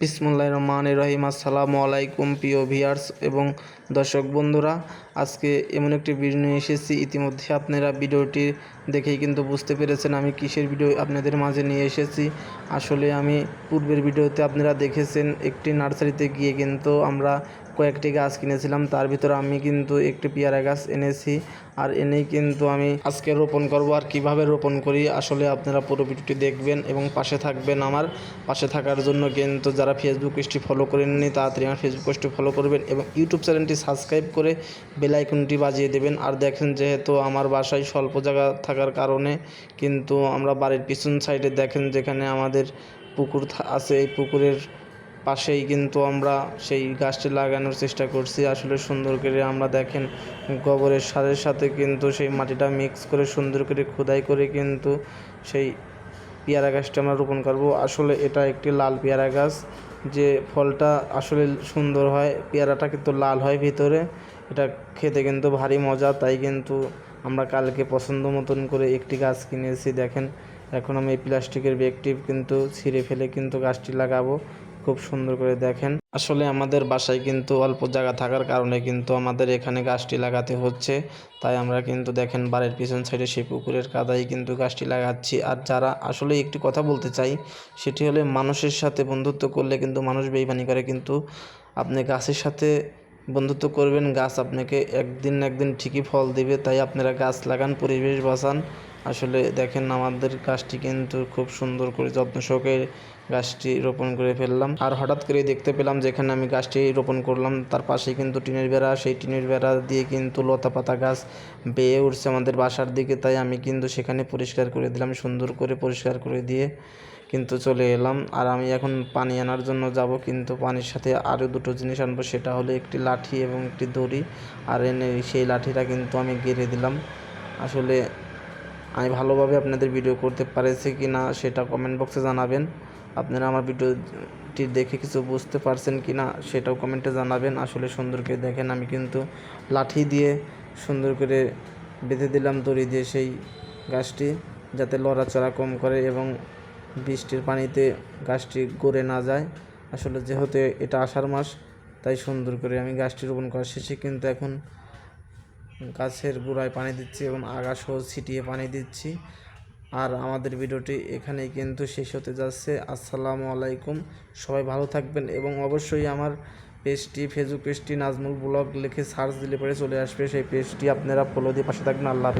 বিসমুল্লাহ রহমান রহিম। আসসালামু আলাইকুম প্রিয় ভিয়ার্স এবং দর্শক বন্ধুরা, আজকে এমন একটি ভিডিও নিয়ে এসেছি। ইতিমধ্যে আপনারা ভিডিওটি দেখেই কিন্তু বুঝতে পেরেছেন আমি কিসের ভিডিও আপনাদের মাঝে নিয়ে এসেছি। আসলে আমি পূর্বের ভিডিওতে আপনারা দেখেছেন, একটি নার্সারিতে গিয়ে কিন্তু আমরা কয়েকটি গাছ কিনেছিলাম। তার ভিতরে আমি কিন্তু একটি পেয়ারা গাছ এনেছি আর এনেই কিন্তু আমি আজকে রোপণ করব আর কীভাবে রোপণ করি আসলে আপনারা পুরো ভিডিওটি দেখবেন এবং পাশে থাকবেন আমার। পাশে থাকার জন্য কিন্তু যারা ফেসবুক পেজটি ফলো করেননি তাড়াতাড়ি আমার ফেসবুক পেজটি ফলো করবেন এবং ইউটিউব চ্যানেলটি সাবস্ক্রাইব করে বেল আইকনটি বাজিয়ে দেবেন। আর দেখেন যেহেতু আমার বাসায় স্বল্প জায়গা থাকার কারণে কিন্তু আমরা বাড়ির পিছন সাইডে দেখেন যেখানে আমাদের পুকুর আছে, এই পুকুরের পাশেই কিন্তু আমরা সেই গাছটি লাগানোর চেষ্টা করছি। আসলে সুন্দর করে আমরা দেখেন গোবরের সারের সাথে কিন্তু সেই মাটিটা মিক্স করে, সুন্দর করে খোদাই করে কিন্তু সেই পেয়ারা গাছটা আমরা রোপণ করব। আসলে এটা একটি লাল পেয়ারা গাছ। যে ফলটা আসলে সুন্দর হয়, পেয়ারাটা কিন্তু লাল হয় ভিতরে। এটা খেতে কিন্তু ভারী মজা, তাই কিন্তু আমরা কালকে পছন্দ মতন করে একটি গাছ কিনেছি। দেখেন, এখন আমি এই প্লাস্টিকের ব্যাগটি কিন্তু ছিঁড়ে ফেলে কিন্তু গাছটি লাগাবো। খুব সুন্দর করে দেখেন। আসলে আমাদের বাসায় কিন্তু অল্প জায়গা থাকার কারণে কিন্তু আমাদের এখানে গাছটি লাগাতে হচ্ছে। তাই আমরা কিন্তু দেখেন বাড়ির পিছন সাইডে সেই পুকুরের কাদায় কিন্তু গাছটি লাগাচ্ছি। আর যারা আসলে একটি কথা বলতে চাই, সেটি হলে মানুষের সাথে বন্ধুত্ব করলে কিন্তু মানুষ বেইমানি করে। কিন্তু আপনি গাছের সাথে বন্ধুত্ব করবেন, গাছ আপনাকে একদিন একদিন ঠিকই ফল দিবে। তাই আপনারা গাছ লাগান, পরিবেশ বাঁচান। আসলে দেখেন আমাদের গাছটি কিন্তু খুব সুন্দর করে যত্ন সহকারে গাছটি রোপণ করে ফেললাম। আর হঠাৎ করে দেখতে পেলাম যেখানে আমি গাছটি রোপণ করলাম, তার পাশেই কিন্তু টিনের বেড়া। সেই টিনের বেড়া দিয়ে কিন্তু লতা পাতা গাছ বেয়ে উঠছে আমাদের বাসার দিকে। তাই আমি কিন্তু সেখানে পরিষ্কার করে দিলাম, সুন্দর করে পরিষ্কার করে দিয়ে কিন্তু চলে এলাম। আর আমি এখন পানি আনার জন্য যাব, কিন্তু পানির সাথে আরও দুটো জিনিস আনব, সেটা হলো একটি লাঠি এবং একটি দড়ি। আর এনে সেই লাঠিটা কিন্তু আমি গেড়ে দিলাম। আসলে আমি ভালোভাবে আপনাদের ভিডিও করতে পারেছি কি না সেটা কমেন্ট বক্সে জানাবেন। আপনারা আমার ভিডিওটি দেখে কিছু বুঝতে পারছেন কি না সেটাও কমেন্টে জানাবেন। আসলে সুন্দর করে দেখেন, আমি কিন্তু লাঠি দিয়ে সুন্দর করে বেঁধে দিলাম দড়ি দিয়ে সেই গাছটি যাতে লড়াচড়া কম করে এবং বৃষ্টির পানিতে গাছটি গড়ে না যায়। আসলে যেহেতু এটা আষাঢ় মাস, তাই সুন্দর করে আমি গাছটি রোপণ করা শেষে কিন্তু এখন গাছের গোড়ায় পানি দিচ্ছি এবং আগাসহ ছিটিয়ে পানি দিচ্ছি। আর আমাদের ভিডিওটি এখানেই কিন্তু শেষ হতে যাচ্ছে। আসসালামু আলাইকুম। সবাই ভালো থাকবেন এবং অবশ্যই আমার পেজটি ফেসবুক পেজটি, নাজমুল ব্লগ লিখে সার্চ দিলে পরে চলে আসবে। সেই পেজটি আপনারা ফলো দিয়ে পাশে থাকবেন। আল্লাহ